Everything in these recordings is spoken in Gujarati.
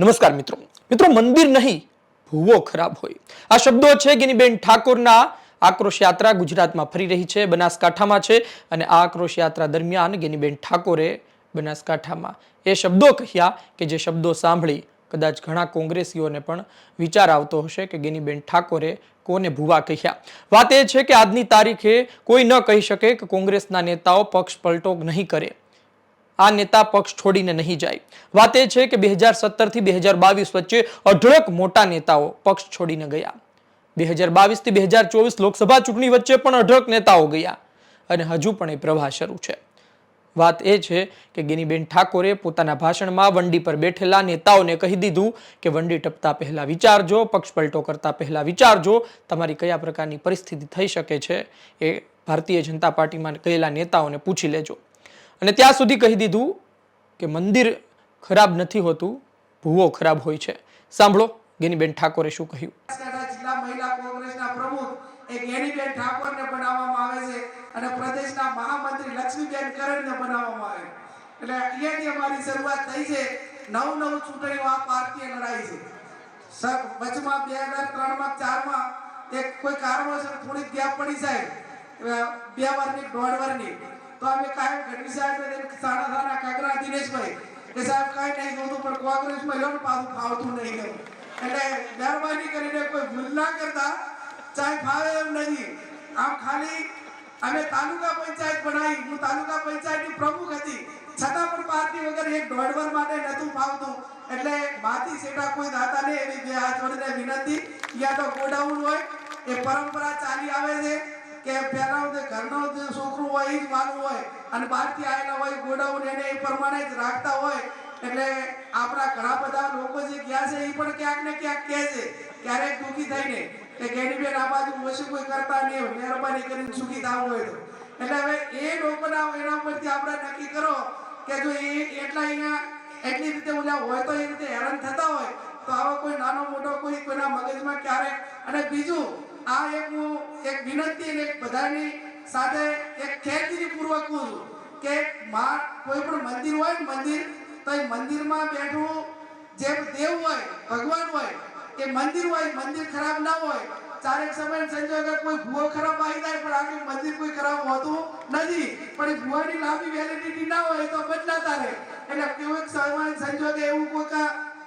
નમસ્કાર મિત્રો. મિત્રો, મંદિર નહીં, ભૂવો ખરાબ હોય. આ શબ્દો છે ગિનીબેન ઠાકોરના. આક્રોશ યાત્રા ગુજરાતમાં ફરી રહી છે, બનાસકાંઠામાં છે અને આ આક્રોશ યાત્રા દરમિયાન ગિનીબેન ઠાકોરે બનાસકાંઠામાં એ શબ્દો કહ્યા કે જે શબ્દો સાંભળી કદાચ ઘણા કોંગ્રેસીઓને પણ વિચાર આવતો હશે કે ગેનીબેન ઠાકોરે કોને ભૂવા કહ્યા. વાત એ છે કે આજની તારીખે કોઈ ન કહી શકે કે કોંગ્રેસના નેતાઓ પક્ષ પલટો નહીં કરે. આ નેતા પક્ષ છોડીને નહીં જાય. વાત એ છે કે બે હજાર સત્તરથી બે હજાર બાવીસ વચ્ચે અઢળક મોટા નેતાઓ પક્ષ છોડીને ગયા. બે હજાર બાવીસથી બે હજાર ચોવીસ લોકસભા ચૂંટણી વચ્ચે પણ અઢળક નેતાઓ ગયા અને હજુ પણ એ પ્રવાહ શરૂ છે. વાત એ છે કે ગિનીબેન ઠાકોરે પોતાના ભાષણમાં વંડી પર બેઠેલા નેતાઓને કહી દીધું કે વંડી ટપતા પહેલા વિચારજો, પક્ષ પલટો કરતા પહેલા વિચારજો, તમારી કયા પ્રકારની પરિસ્થિતિ થઈ શકે છે એ ભારતીય જનતા પાર્ટીમાં ગયેલા નેતાઓને પૂછી લેજો. અને ત્યાં સુધી કહી દીધું કે મંદિર ખરાબ નથી હોતું, ભૂવો ખરાબ હોય છે. સાંભળો, ગેનીબેન ઠાકોરે શું કહ્યું? મહિલા કોંગ્રેસના પ્રમુખ એક ગેનીબેન ઠાકોરને બનાવવામાં આવે છે અને પ્રદેશના મહામંત્રી લક્ષ્મીબેન બનાવવામાં આવે. એટલે અહીંયાથી અમારી શરૂઆત થઈ છે. નવ નવ ચૂંટણીઓ આ પાર્ટીએ લડાઈ છે. સર, વચમાં બે હજાર ત્રણમાં ચારમાં એક કોઈ કારણોસર થોડીક ગેપ પડી જાય. બે વારની, દોઢ તો અમે કાયમ ગઢવી સાહેબ સાડા સાડા કાગરા દિનેશભાઈ, કે સાહેબ કાંઈ નહીં જોતું પણ કોંગ્રેસમાં લો ને પાછું ફાવતું નહીં એટલે મહેરબાની કરીને કોઈ ભૂલ ના કરતા, ચાહે ફાવે એમ નથી આમ ખાલી અમે તાલુકા પંચાયત બનાવી, હું તાલુકા પંચાયતની પ્રમુખ હતી. છતાં પણ પાર્ટી વગર એક દોઢ માટે નતું ફાવતું. એટલે માથી સેટા કોઈ દાતા નહીં, એવી બે હાથ જોડીને વિનંતી. યા તો ગોડાઉન હોય, એ પરંપરા ચાલી આવે છે, કે એ જ માનવું હોય અને બહારથી આવેલા હોય ગોડાઉન એને એ પ્રમાણે જ રાખતા હોય, એટલે આપણા ઘણા બધા લોકો જે ગયા છે એ પણ ક્યાંક ને ક્યાંક કહે છે, ક્યારેક દુઃખી થઈને કે ગેનીબેન આ બાજુ ઓછું કોઈ કરતા નહીં, મહેરબાની કરીને સુખી થવું હોય તો. એટલે હવે એ લોકોના એના પરથી આપણે નક્કી કરો કે જો એ એટલા અહીંયા એટલી રીતે ઓલા હોય તો એ રીતે હેરાન થતા હોય, તો આવો કોઈ નાનો મોટો કોઈ કોઈના મગજમાં ક્યારેક અને બીજું, આ એક હું એક વિનંતી અને એક બધાની સાથે એક ખેતરી પૂર્વક કહું કે માં કોઈ પણ મંદિર હોય ને મંદિર, તો એ મંદિરમાં બેઠું જે દેવ હોય, ભગવાન હોય, એ મંદિર હોય, મંદિર ખરાબ ના હોય ચારેક સમય સંજોગ કોઈ ભૂવો ખરાબ આવી જાય, પણ આખું મંદિર કોઈ ખરાબ હોતું નથી. પણ એ ભૂવાની લાંબી વેલિડિટી ના હોય તો બદલાતા રહે. એટલે કોઈ સમય સંજોગે એવું કોઈક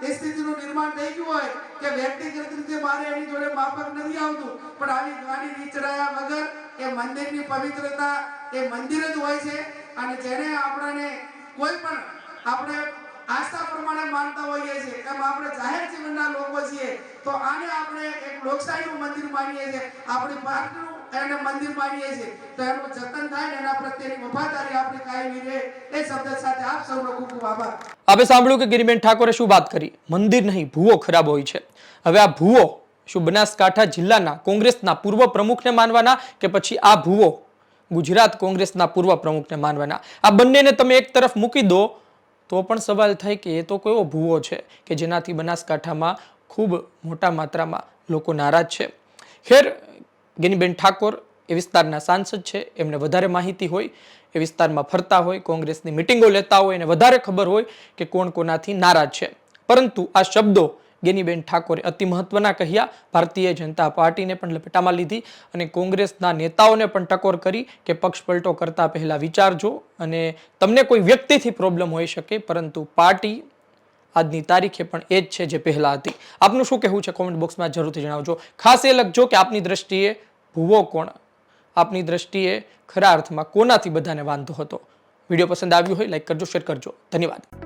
એ સ્થિતિનું નિર્માણ થઈ ગયું હોય કે વ્યક્તિગત રીતે મારે એની જોડે માફક નથી આવતું. પણ આવી ગાડી નીચડાયા વગર એ મંદિરની પવિત્રતા એ મંદિર જ હોય છે અને જેને આપણને કોઈ પણ આપણે આસ્થા પ્રમાણે માનતા હોઈએ છીએ, એમ આપણે જાહેર જીવનના લોકો છીએ, તો આને આપણે એક લોકશાહીનું મંદિર માનીએ છીએ, આપણી પાર્ટીનું એને મંદિર માનીએ છીએ, તો એનું જતન થાય ને એના પ્રત્યેની વફાદારી આપણી કાયમી રહે, એ શબ્દ સાથે આપ સૌનો ખૂબ ખૂબ આભાર. આપણે સાંભળ્યું કે ગિરિબેન ઠાકોરે શું વાત કરી? મંદિર નહીં, ભૂવો ખરાબ હોય છે. હવે આ ભૂવો શું બનાસકાંઠા જિલ્લાના કોંગ્રેસના પૂર્વ પ્રમુખને માનવાના કે પછી આ ભૂવો ગુજરાત કોંગ્રેસના પૂર્વ પ્રમુખને માનવાના? આ બંનેને તમે એક તરફ મૂકી દો, તો પણ સવાલ થાય કે એ તો કયો ભૂવો છે કે જેનાથી બનાસકાંઠામાં ખૂબ મોટા માત્રામાં લોકો નારાજ છે? ખેર, ગેનીબેન ઠાકોર એ વિસ્તારના સાંસદ છે, એમને વધારે માહિતી હોય, એ વિસ્તારમાં ફરતા હોય, કોંગ્રેસની મિટિંગો લેતા હોય, એને વધારે ખબર હોય કે કોણ કોનાથી નારાજ છે. પરંતુ આ શબ્દો ગેનીબેન ઠાકોરે અતિ મહત્વના કહ્યા. ભારતીય જનતા પાર્ટીને પણ લપેટામાં લીધી અને કોંગ્રેસના નેતાઓને પણ ટકોર કરી કે પક્ષ પલટો કરતા પહેલા વિચારજો અને તમને કોઈ વ્યક્તિથી પ્રોબ્લેમ હોઈ શકે, પરંતુ પાર્ટી આજની તારીખે પણ એ જ છે જે પહેલા હતી. આપનું શું કહેવું છે? કોમેન્ટ બોક્સમાં જરૂરથી જણાવજો. ખાસ એ લખજો કે આપની દ્રષ્ટિએ ભૂવો કોણ? આપની દ્રષ્ટિએ ખરા અર્થમાં કોનાથી બધાને વાંધો હતો? વીડિયો પસંદ આવ્યો હોય લાઈક કરજો શેર કરજો. ધન્યવાદ.